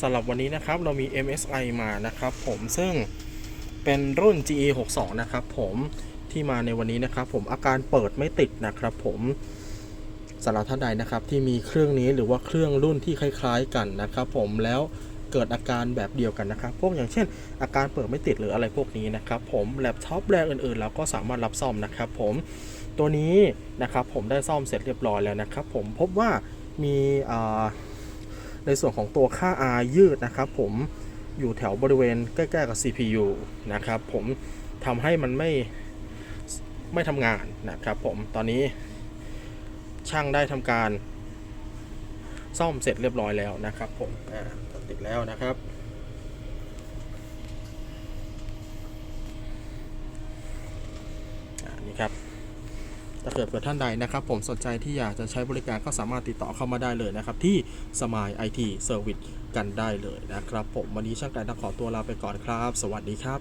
สำหรับวันนี้นะครับเรามี MSI มานะครับผมซึ่งเป็นรุ่น GE 62นะครับผมที่มาในวันนี้นะครับผมอาการเปิดไม่ติดนะครับผมสำหรับท่านใดนะครับที่มีเครื่องนี้หรือว่าเครื่องรุ่นที่คล้ายๆกันนะครับผมแล้วเกิดอาการแบบเดียวกันนะครับ พวกอย่างเช่น อาการเปิดไม่ติดหรืออะไรพวกนี้นะครับผมแล็ปท็อปแบรนด์อื่นๆ เราก็สามารถรับซ่อมนะครับผมตัวนี้นะครับผมได้ซ่อมเสร็จเรียบร้อยแล้วนะครับผมพบว่ามีอ่า ในส่วนของตัวค่า R ยืดนะครับผมอยู่แถวบริเวณใกล้ๆกับ CPU นะครับผมทำให้มันไม่ไม่ทำงานนะครับผมตอนนี้ช่างได้ทำการ ซ่อมเสร็จเรียบร้อยแล้วนะครับผมอ่าติดแล้วนะครับนี่ครับ ถ้าเกิดเผื่อท่านใดนะครับ ผมสนใจที่อยากจะใช้บริการก็สามารถติดต่อเข้ามาได้เลยนะครับ ที่สมายไอทีเซอร์วิสกันได้เลยนะครับ ผมวันนี้ช่างไก่ต้องขอตัวลาไปก่อนครับ สวัสดีครับ